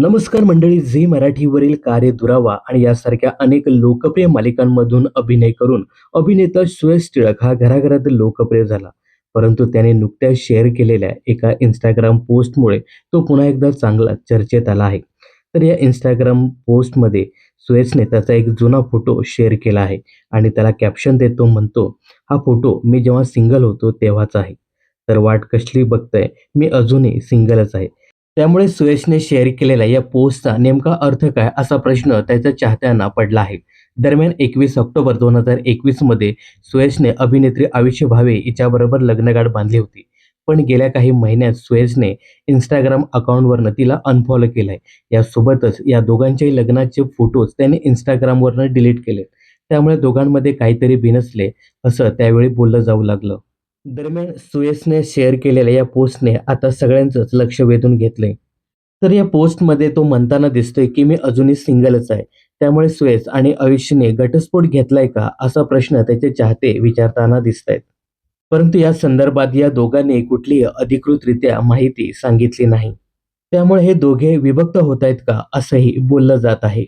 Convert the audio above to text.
नमस्कार मंडळी झी मराठीवरील कार्य दुरावा आणि यासारख्या अनेक लोकप्रिय मालिकांमधून अभिनय करून अभिनेता सुयश टिळक हा घराघरात लोकप्रिय झाला. परंतु त्याने नुकत्याच शेअर केलेल्या एका इंस्टाग्राम पोस्टमुळे तो पुन्हा एकदा चांगला चर्चेत आला आहे. तर या इंस्टाग्राम पोस्टमध्ये सुयशने त्याचा एक जुना फोटो शेअर केला आहे आणि त्याला कॅप्शन देतो म्हणतो हा फोटो मी जेव्हा सिंगल होतो तेव्हाच आहे. तर वाट कसली बघतंय? मी अजूनही सिंगलच आहे. त्यामुळे सुयशने शेअर केलेल्या या पोस्टचा नेमका अर्थ काय असा प्रश्न त्याच्या चाहत्यांना पडला आहे. दरम्यान एकवीस ऑक्टोबर दोन हजार एकवीसमध्ये सुयशने अभिनेत्री आयुष्य भावे हिच्याबरोबर लग्नगाठ बांधली होती. पण गेल्या काही महिन्यात सुयशने इंस्टाग्राम अकाउंटवरनं तिला अनफॉलो केलं आहे यासोबतच या दोघांच्याही लग्नाचे फोटोज त्याने इंस्टाग्रामवरनं डिलीट केले त्यामुळे दोघांमध्ये काहीतरी बिनसले असं त्यावेळी बोललं जाऊ लागलं. दरम्यान सुयसने शेअर केलेल्या या पोस्टने आता सगळ्यांचंच लक्ष वेधून घेतलंय. तर या पोस्टमध्ये तो म्हणताना दिसतोय की मी अजूनही सिंगलच आहे. त्यामुळे सुयस आणि आयुष्यने घटस्फोट घेतलाय का असा प्रश्न त्याचे चाहते विचारताना दिसत आहेत परंतु या संदर्भात या दोघांनी कुठलीही अधिकृतरित्या माहिती सांगितली नाही. त्यामुळे हे दोघे विभक्त होत आहेत का असंही बोललं जात आहे.